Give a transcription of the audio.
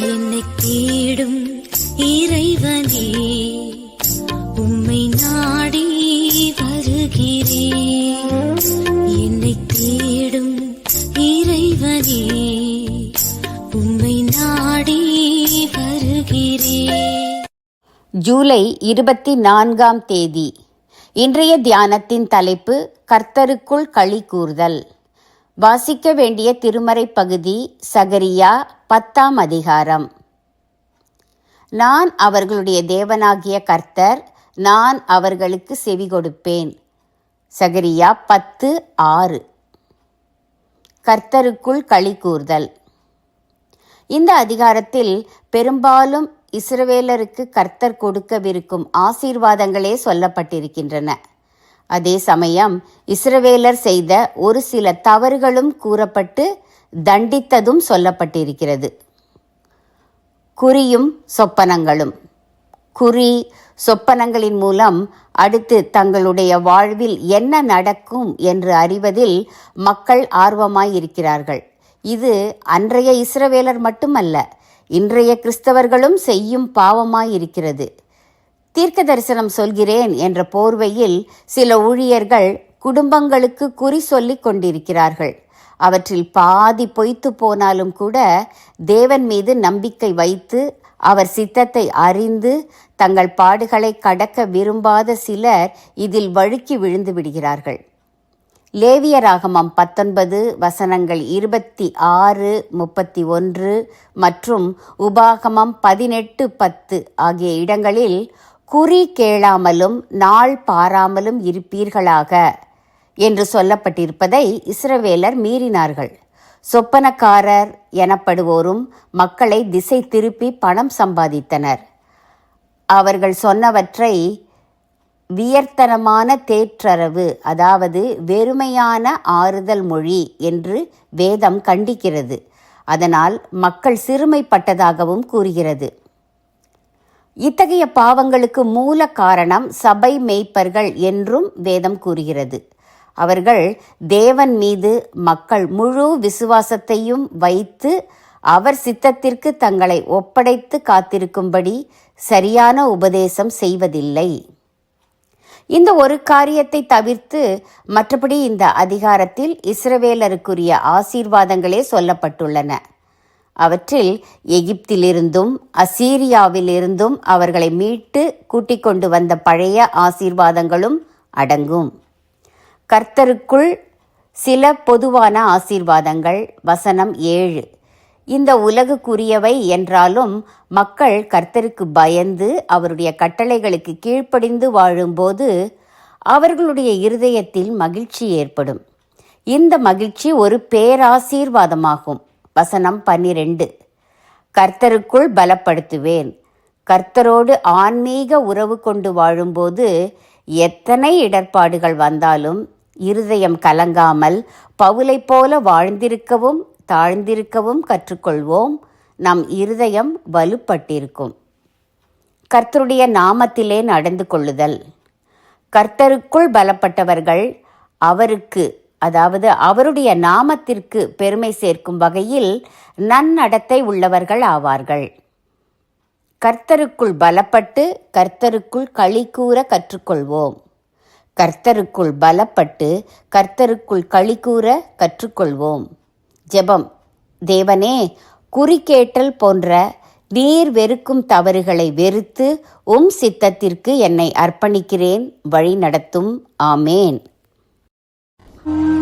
என்னை தேடும் இறைவனே உம்மை நாடி வருகிறேன் என்னை தேடும் இறைவனே உம்மை நாடி வருகிறேன் ஜூலை இருபத்தி நான்காம் தேதி. இன்றைய தியானத்தின் தலைப்பு கர்த்தருக்குள் களி கூறுதல். வாசிக்க வேண்டிய திருமறை பகுதி சகரியா பத்தாம் அதிகாரம். நான் அவர்களுடைய தேவனாகிய கர்த்தர் நான் அவர்களுக்கு செவி கொடுப்பேன். சகரியா பத்து ஆறு. கர்த்தருக்குள் களி கூர்தல். இந்த அதிகாரத்தில் பெரும்பாலும் இஸ்ரவேலருக்கு கர்த்தர் கொடுக்கவிருக்கும் ஆசீர்வாதங்களே சொல்லப்பட்டிருக்கின்றன. அதே சமயம் இஸ்ரவேலர் செய்த ஒரு சில தவறுகளும் கூறப்பட்டு தண்டித்ததும் சொல்லப்பட்டிருக்கிறது. குறியும் சொப்பனங்களும். குறி சொப்பனங்களின் மூலம் அடுத்து தங்களுடைய வாழ்வில் என்ன நடக்கும் என்று அறிவதில் மக்கள் ஆர்வமாயிருக்கிறார்கள். இது அன்றைய இஸ்ரவேலர் மட்டுமல்ல இன்றைய கிறிஸ்தவர்களும் செய்யும் பாவமாயிருக்கிறது. தீர்க்க தரிசனம் சொல்கிறேன் என்ற போர்வையில் சில ஊழியர்கள் குடும்பங்களுக்கு குறி சொல்லிக் கொண்டிருக்கிறார்கள். அவற்றில் பாதி பொய்த்து போனாலும் கூட தேவன் மீது நம்பிக்கை வைத்து அவர் சித்தத்தை அறிந்து தங்கள் பாடுகளை கடக்க விரும்பாத சிலர் இதில் வழுக்கி விழுந்து விடுகிறார்கள். லேவியராகமம் பத்தொன்பது வசனங்கள் இருபத்தி ஆறு முப்பத்தி ஒன்று மற்றும் உபாகமம் பதினெட்டு பத்து ஆகிய இடங்களில் குறி கேளாமலும் நாள் பாராமலும் இருப்பீர்களாக என்று சொல்லப்பட்டிருப்பதை இஸ்ரவேலர் மீறினார்கள். சொப்பனக்காரர் எனப்படுவோரும் மக்களை திசை திருப்பி பணம் சம்பாதித்தனர். அவர்கள் சொன்னவற்றை வியர்த்தனமான தேற்றரவு அதாவது வெறுமையான ஆறுதல் மொழி என்று வேதம் கண்டிக்கிறது. அதனால் மக்கள் சிறுமைப்பட்டதாகவும் கூறுகிறது. இத்தகைய பாவங்களுக்கு மூல காரணம் சபை மேய்ப்பர்கள் என்றும் வேதம் கூறுகிறது. அவர்கள் தேவன் மீது மக்கள் முழு விசுவாசத்தையும் வைத்து அவர் சித்தத்திற்கு தங்களை ஒப்படைத்து காத்திருக்கும்படி சரியான உபதேசம் செய்வதில்லை. இந்த ஒரு காரியத்தை தவிர்த்து மற்றபடி இந்த அதிகாரத்தில் இஸ்ரவேலருக்குரிய ஆசீர்வாதங்களே சொல்லப்பட்டுள்ளன. அவற்றில் எகிப்திலிருந்தும் அசீரியாவிலிருந்தும் அவர்களை மீட்டு கூட்டிக் கொண்டு வந்த பழைய ஆசீர்வாதங்களும் அடங்கும். கர்த்தருக்குள் சில பொதுவான ஆசீர்வாதங்கள். வசனம் ஏழு. இந்த உலகுக்குரியவை என்றாலும் மக்கள் கர்த்தருக்கு பயந்து அவருடைய கட்டளைகளுக்கு கீழ்ப்படிந்து வாழும்போது அவர்களுடைய இருதயத்தில் மகிழ்ச்சி ஏற்படும். இந்த மகிழ்ச்சி ஒரு பேராசீர்வாதமாகும். வசனம் பன்னிரெண்டு. கர்த்தருக்குள் பலப்படுத்துவேன். கர்த்தரோடு ஆன்மீக உறவு கொண்டு வாழும்போது எத்தனை இடர்பாடுகள் வந்தாலும் இருதயம் கலங்காமல் பவுலை போல வாழ்ந்திருக்கவும் தாழ்ந்திருக்கவும் கற்றுக்கொள்வோம். நம் இருதயம் வலுப்பட்டிருக்கும். கர்த்தருடைய நாமத்திலே நடந்து கொள்ளுதல். கர்த்தருக்குள் பலப்பட்டவர்கள் அவருக்கு அதாவது அவருடைய நாமத்திற்கு பெருமை சேர்க்கும் வகையில் நன்னடத்தை உள்ளவர்கள் ஆவார்கள். கர்த்தருக்குள் பலப்பட்டு கர்த்தருக்குள் களி கூற கற்றுக்கொள்வோம். கர்த்தருக்குள் பலப்பட்டு கர்த்தருக்குள் களி கூற கற்றுக்கொள்வோம். ஜெபம். தேவனே குறிக்கேட்டல் போன்ற நீர் வெறுக்கும் தவறுகளை வெறுத்து உம் சித்தத்திற்கு என்னை அர்ப்பணிக்கிறேன் வழி நடத்தும். ஆமேன். Thank you.